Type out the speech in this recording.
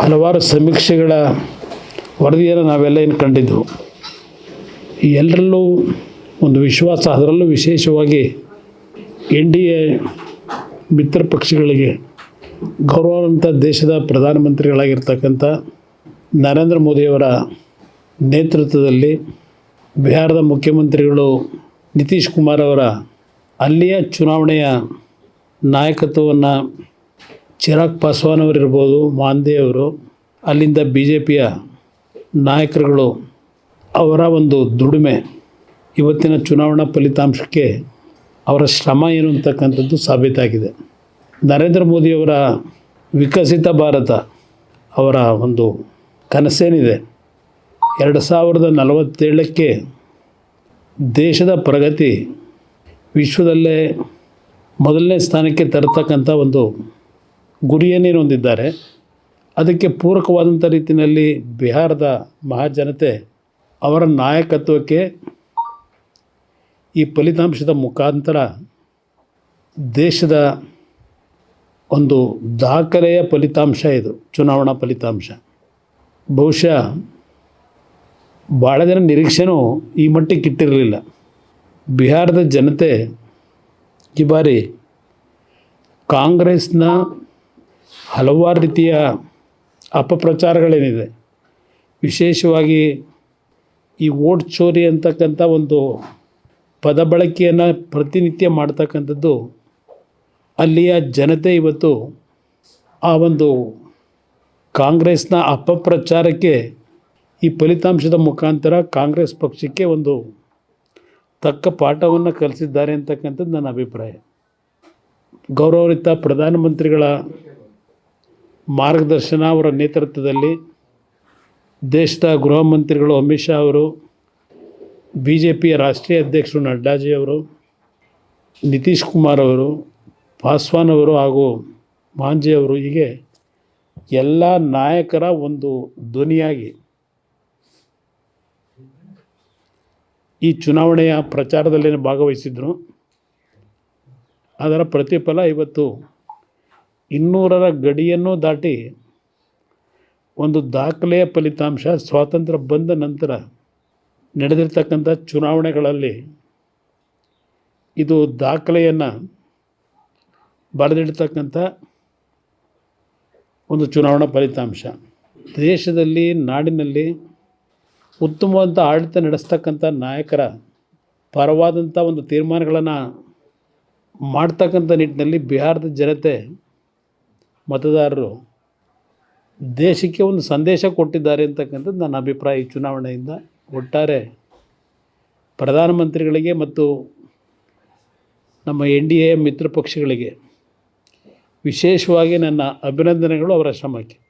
ಹಲವಾರು ಸಮೀಕ್ಷೆಗಳ ವರದಿಯನ್ನು ನಾವೆಲ್ಲ ಏನು ಕಂಡಿದ್ದೆವು. ಎಲ್ಲರಲ್ಲೂ ಒಂದು ವಿಶ್ವಾಸ, ಅದರಲ್ಲೂ ವಿಶೇಷವಾಗಿ ಎನ್ ಡಿ ಎ ಮಿತ್ರ ಪಕ್ಷಗಳಿಗೆ ಗೌರವಾನ್ವಿತ ದೇಶದ ಪ್ರಧಾನಮಂತ್ರಿಗಳಾಗಿರ್ತಕ್ಕಂಥ ನರೇಂದ್ರ ಮೋದಿಯವರ ನೇತೃತ್ವದಲ್ಲಿ ಬಿಹಾರದ ಮುಖ್ಯಮಂತ್ರಿಗಳು ನಿತೀಶ್ ಕುಮಾರ್ ಅವರ ಅಲ್ಲಿಯ ಚುನಾವಣೆಯ ನಾಯಕತ್ವವನ್ನು ಚಿರಾಗ್ ಪಾಸ್ವಾನ್ ಅವರಿರ್ಬೋದು, ಮಾಂದೆ ಅವರು, ಅಲ್ಲಿಂದ ಬಿ ಜೆ ಪಿಯ ನಾಯಕರುಗಳು ಅವರ ಒಂದು ದುಡಿಮೆ ಇವತ್ತಿನ ಚುನಾವಣಾ ಫಲಿತಾಂಶಕ್ಕೆ ಅವರ ಶ್ರಮ ಏನು ಅಂತಕ್ಕಂಥದ್ದು ಸಾಬೀತಾಗಿದೆ. ನರೇಂದ್ರ ಮೋದಿಯವರ ವಿಕಸಿತ ಭಾರತ ಅವರ ಒಂದು ಕನಸೇನಿದೆ. ಎರಡು ಸಾವಿರದ ನಲವತ್ತೇಳಕ್ಕೆ ದೇಶದ ಪ್ರಗತಿ ವಿಶ್ವದಲ್ಲೇ ಮೊದಲನೇ ಸ್ಥಾನಕ್ಕೆ ತರತಕ್ಕಂಥ ಒಂದು ಗುರಿಯನ್ನೇನು ಹೊಂದಿದ್ದಾರೆ ಅದಕ್ಕೆ ಪೂರಕವಾದಂಥ ರೀತಿಯಲ್ಲಿ ಬಿಹಾರದ ಮಹಾಜನತೆ ಅವರ ನಾಯಕತ್ವಕ್ಕೆ ಈ ಫಲಿತಾಂಶದ ಮುಖಾಂತರ ದೇಶದ ಒಂದು ದಾಖಲೆಯ ಫಲಿತಾಂಶ ಇದು, ಚುನಾವಣಾ ಫಲಿತಾಂಶ. ಬಹುಶಃ ಭಾಳ ಜನ ನಿರೀಕ್ಷೆನೂ ಈ ಮಟ್ಟಿಗೆ ಇಟ್ಟಿರಲಿಲ್ಲ. ಬಿಹಾರದ ಜನತೆ ಈ ಬಾರಿ ಕಾಂಗ್ರೆಸ್ನ ಹಲವಾರು ರೀತಿಯ ಅಪಪ್ರಚಾರಗಳೇನಿದೆ. ವಿಶೇಷವಾಗಿ ಈ ಓಟ್ ಚೋರಿ ಅಂತಕ್ಕಂಥ ಒಂದು ಪದ ಬಳಕೆಯನ್ನು ಪ್ರತಿನಿತ್ಯ ಮಾಡ್ತಕ್ಕಂಥದ್ದು ಅಲ್ಲಿಯ ಜನತೆ ಇವತ್ತು ಆ ಒಂದು ಕಾಂಗ್ರೆಸ್ನ ಅಪಪ್ರಚಾರಕ್ಕೆ ಈ ಫಲಿತಾಂಶದ ಮುಖಾಂತರ ಕಾಂಗ್ರೆಸ್ ಪಕ್ಷಕ್ಕೆ ಒಂದು ತಕ್ಕ ಪಾಠವನ್ನು ಕಲಿಸಿದ್ದಾರೆ ಅಂತಕ್ಕಂಥದ್ದು ನನ್ನ ಅಭಿಪ್ರಾಯ. ಗೌರವಯುತ ಪ್ರಧಾನಮಂತ್ರಿಗಳ ಮಾರ್ಗದರ್ಶನ ಅವರ ನೇತೃತ್ವದಲ್ಲಿ ದೇಶದ ಗೃಹ ಮಂತ್ರಿಗಳು ಅಮಿತ್ ಶಾ ಅವರು ಬಿ ಜೆ ಪಿಯ ರಾಷ್ಟ್ರೀಯ ಅಧ್ಯಕ್ಷರು ನಡ್ಡಾಜಿ ಅವರು, ನಿತೀಶ್ ಕುಮಾರ್ ಅವರು, ಪಾಸ್ವಾನ್ ಅವರು ಹಾಗೂ ಮಾಂಜಿ ಅವರು ಹೀಗೆ ಎಲ್ಲ ನಾಯಕರ ಒಂದು ಧ್ವನಿಯಾಗಿ ಈ ಚುನಾವಣೆಯ ಪ್ರಚಾರದಲ್ಲಿ ಭಾಗವಹಿಸಿದ್ರು. ಅದರ ಪ್ರತಿಫಲ ಇವತ್ತು ಇನ್ನೂರರ ಗಡಿಯನ್ನು ದಾಟಿ ಒಂದು ದಾಖಲೆಯ ಫಲಿತಾಂಶ ಸ್ವಾತಂತ್ರ್ಯ ಬಂದ ನಂತರ ನಡೆದಿರ್ತಕ್ಕಂಥ ಚುನಾವಣೆಗಳಲ್ಲಿ ಇದು ದಾಖಲೆಯನ್ನು ಬರೆದಿಡ್ತಕ್ಕಂಥ ಒಂದು ಚುನಾವಣಾ ಫಲಿತಾಂಶ. ದೇಶದಲ್ಲಿ, ನಾಡಿನಲ್ಲಿ ಉತ್ತಮವಾದಂಥ ಆಡಳಿತ ನಡೆಸ್ತಕ್ಕಂಥ ನಾಯಕರ ಪರವಾದಂಥ ಒಂದು ತೀರ್ಮಾನಗಳನ್ನು ಮಾಡ್ತಕ್ಕಂಥ ನಿಟ್ಟಿನಲ್ಲಿ ಬಿಹಾರದ ಜನತೆ ಮತದಾರರು ದೇಶಕ್ಕೆ ಒಂದು ಸಂದೇಶ ಕೊಟ್ಟಿದ್ದಾರೆ ಅಂತಕ್ಕಂಥದ್ದು ನನ್ನ ಅಭಿಪ್ರಾಯ ಈ ಚುನಾವಣೆಯಿಂದ. ಒಟ್ಟಾರೆ ಪ್ರಧಾನಮಂತ್ರಿಗಳಿಗೆ ಮತ್ತು ನಮ್ಮ ಎನ್ ಡಿ ಎ ಮಿತ್ರ ಪಕ್ಷಗಳಿಗೆ ವಿಶೇಷವಾಗಿ ನನ್ನ ಅಭಿನಂದನೆಗಳು ಅವರ ಶ್ರಮಕ್ಕೆ.